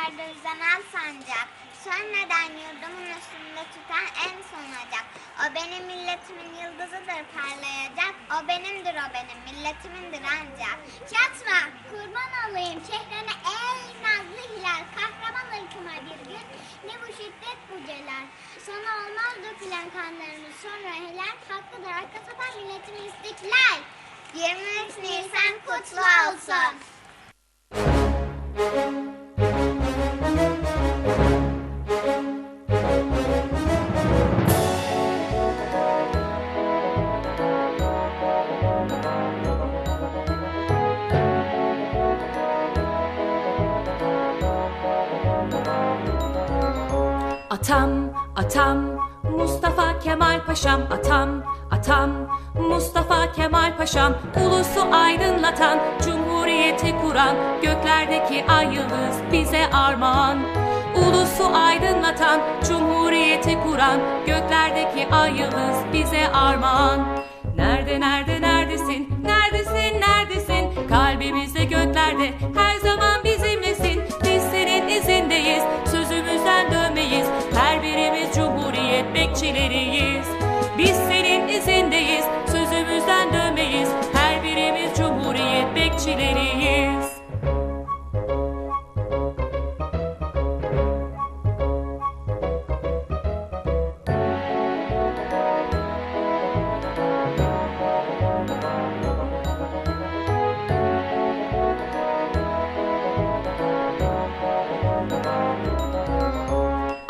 yıllarda uzanan sancak, sönmeden yurdumun üstünde tutan en son ocak. O benim milletimin yıldızıdır parlayacak, o benimdir o benim milletimindir ancak. Çatma, kurban olayım şehrine ey nazlı hilal, kahraman ırkıma bir gün, ne bu şiddet bu celal. Sana olmaz dökülen kanlarımız sonra helal, hakkıdır arka sapan milletimin istiklal. 23 Nisan kutlu olsun. Paşam Atam, atam, Mustafa Kemal Paşam Ulusu aydınlatan, cumhuriyeti kuran Göklerdeki ay yıldız bize armağan. Ulusu aydınlatan, cumhuriyeti kuran Göklerdeki ay yıldız bize armağan. Nerede, nerede, neredesin, neredesin, neredesin? Kalbimizde göklerde her zaman bizimlesin. Biz senin izindeyiz, sözümüzden dönmeyiz. Her birimiz cumhuriyet bekçileriyiz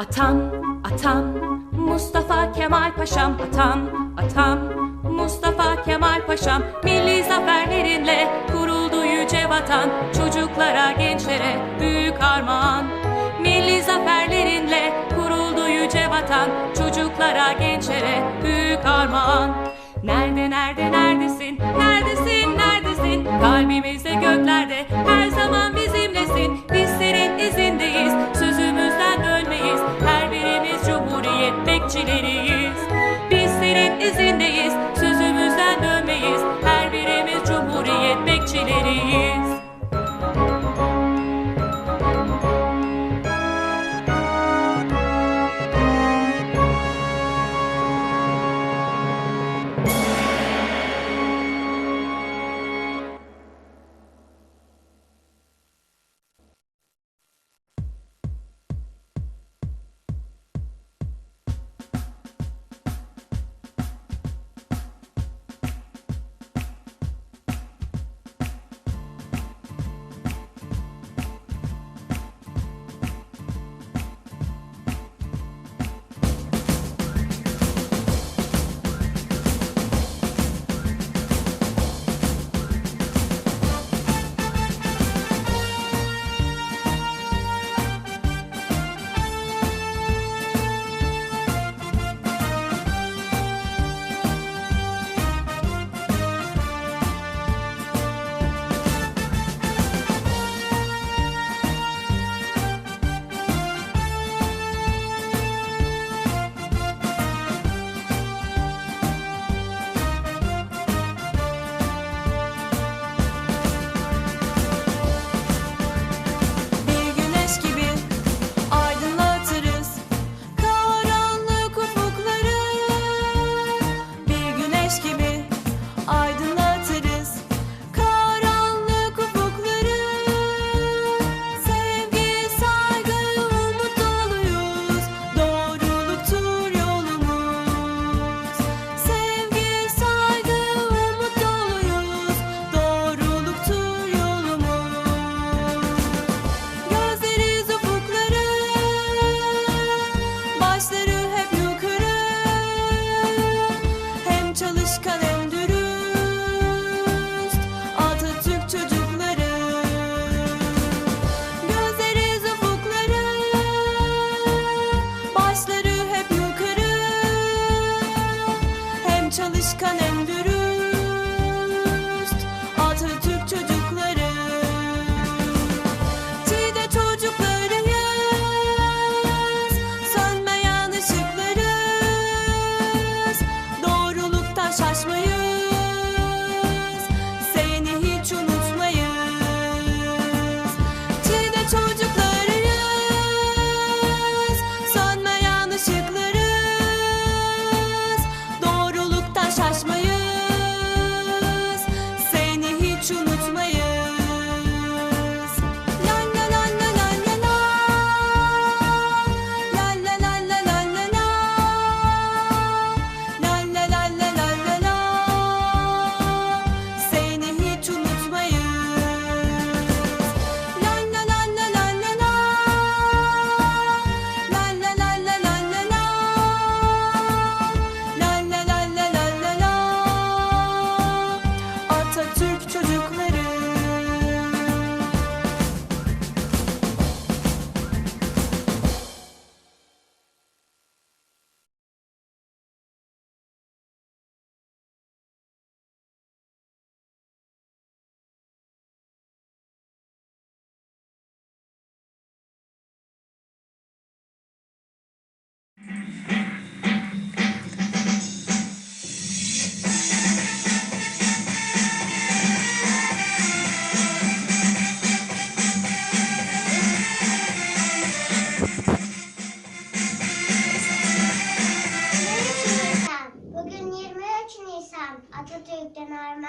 Atam, atam, Mustafa Kemal Paşam. Atam, atam, Mustafa Kemal Paşam. Milli zaferlerinle kuruldu yüce vatan. Çocuklara, gençlere büyük armağan. Milli zaferlerinle kuruldu yüce vatan. Çocuklara, gençlere büyük armağan. Nerede, nerede, neredesin, neredesin, neredesin? Kalbimizde göklerde her zaman bizimlesin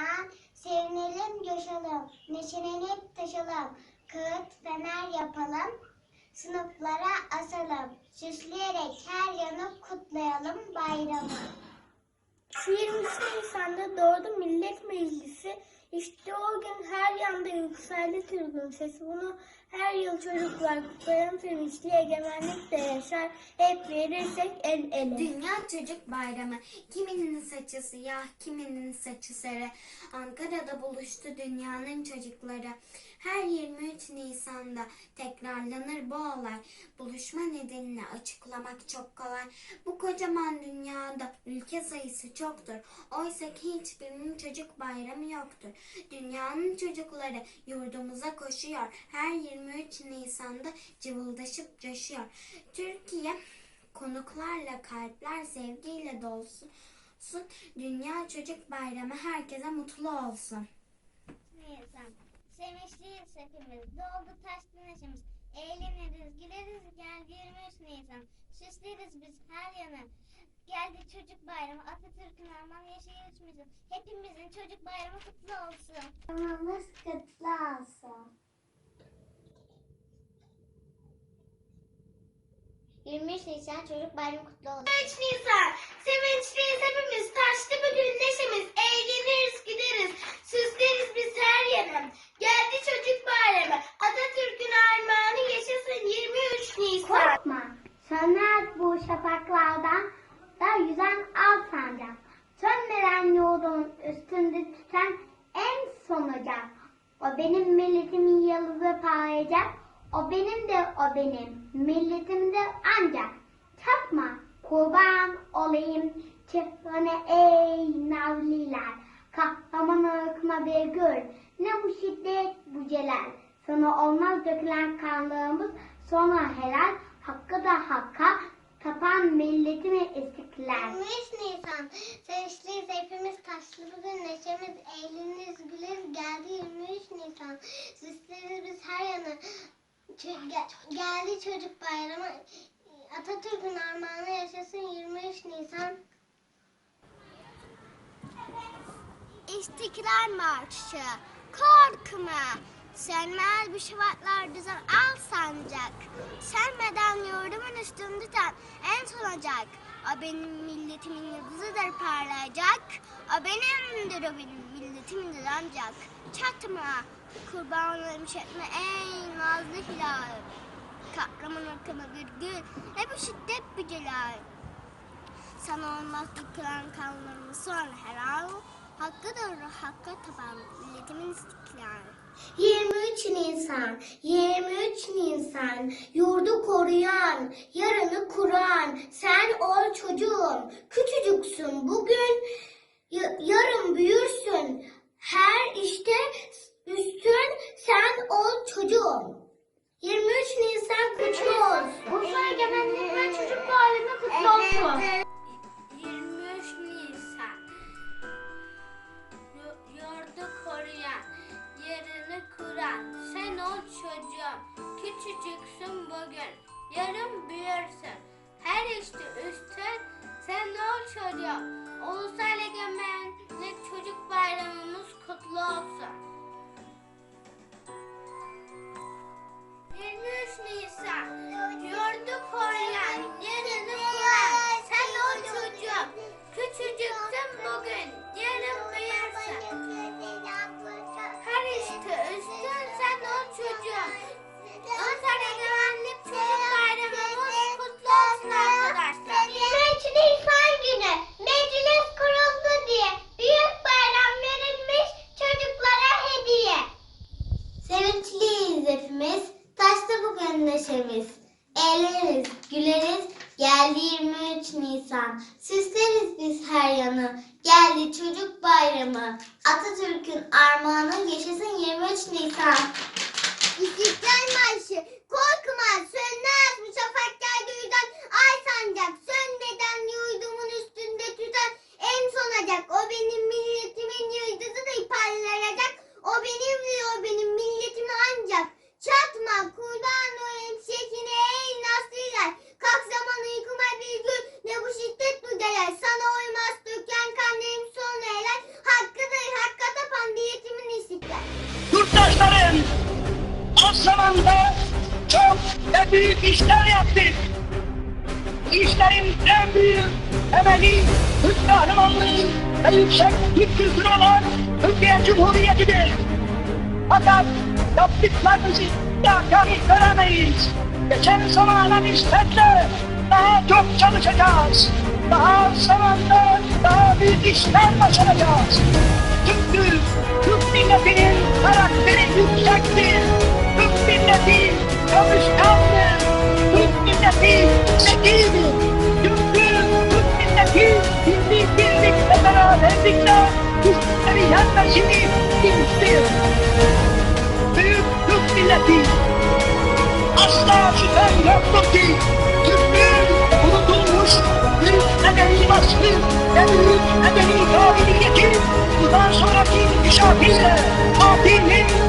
Armağan. Sevinelim, coşalım, neşelenip taşalım. Kağıt fener yapalım, sınıflara asalım. Süsleyerek her yanı kutlayalım bayramı. 23 Nisan'da doğdu Millet Meclisi. İşte o gün her yanda yükseldi Türk'ün sesi. Bunu her yıl çocuklar kutlayan sevinçli egemenlikle yaşar. Hep verirsek el ele. Dünya Çocuk Bayramı. Kiminin saçı siyah, kiminin saçı sarı. Ankara'da buluştu dünyanın çocukları. Her 23 Nisan'da tekrarlanır bu olay. Buluşma nedenini açıklamak çok kolay. Bu kocaman dünyada ülke sayısı çoktur. Oysa ki hiçbirinin çocuk bayramı yoktur. Dünyanın çocukları yurdumuza koşuyor. Her 23 Nisan'da cıvıldaşıp coşuyor. Türkiye konuklarla kalpler sevgiyle dolsun. Dünya Çocuk Bayramı herkese mutlu olsun. Nisan. Sevinçliyiz hepimiz. Doldu taştı neşemiz. Eğleniriz, güleriz. Geldi 23 Nisan. Süsleriz biz her yanı. Geldi çocuk bayramı. Atatürk'ün armağanı yaşayırız bizim. Hepimizin çocuk bayramı kutlu olsun. Bayramımız kutlu olsun. 23 Nisan Çocuk Bayramı kutlu olsun. 23 Nisan. Sevinçliyiz hepimiz. Taştı bugün neşemiz. Eğleniriz gideriz. Süsleriz biz her yanı. Geldi çocuk bayramı. Atatürk'ün armağanı yaşasın 23 Nisan. Korkma, sönmez bu şafaklardan da yüzen al sancak. Sönmeden yolun üstünde tüten en son ocak. O benim milletimin yıldızı parlayacak. O benim de o benim milletim de ancak. Çatma, kurban olayım çiftlerine ey navliler. Kahraman ırkıma bir gül. Ne bu şiddet bu celal. Sana olmaz dökülen kanlarımız sonra helal. Hakkı da hakka tapan milletimi istiklal. 23 Nisan sevinçliyiz hepimiz taşlı bugün neşemiz eğleniriz güleriz geldi 23 Nisan süsleriz biz her yanı geldi çocuk bayramı Atatürk'ün armağanı yaşasın 23 Nisan. İstiklal Marşı. Korkma. Sönmez bu şafaklar düzen al sancak. Sönmeden yurdumun üstünde ten en son ocak. O benim milletimin yıldızıdır parlayacak. O benimdir o benim milletimdir ancak. Çatma kurban olayım çekme ey nazlı hilal. Kahraman ırkıma bir gül ne bu şiddet bu celal. Sana olmaz dökülen kanlarımı sonra her an. Hakkıdır hakka taban milletimin istiklal 23 Nisan, 23 Nisan, yurdu koruyan, yarını kuran, sen ol çocuğum, küçücüksün bugün, ya- yarın büyürsün, her işte üstün, sen ol çocuğum. 23 Nisan kutlu olsun. Urfa Egemenlik ve Çocuk Bayramı kutlu olsun. İşlerin en büyük temeli Türk kahramanlığı ve yüksek Türk kültürü olan Türkiye Cumhuriyeti'dir. Fakat yaptıklarımızı da karşı göremeyiz. Geçen zamana nispetle daha çok çalışacağız. Daha zamanda daha büyük işler başaracağız. Çünkü Türk milletinin karakteri yüksektir. Türk milleti yenmesini bilmiştir. Büyük Türk milleti. Asla şüphem yoktur ki Türklüğün unutulmuş büyük medeni vasfı ve büyük medeni kabiliyeti bundan sonraki inkişafıyla Fatih'in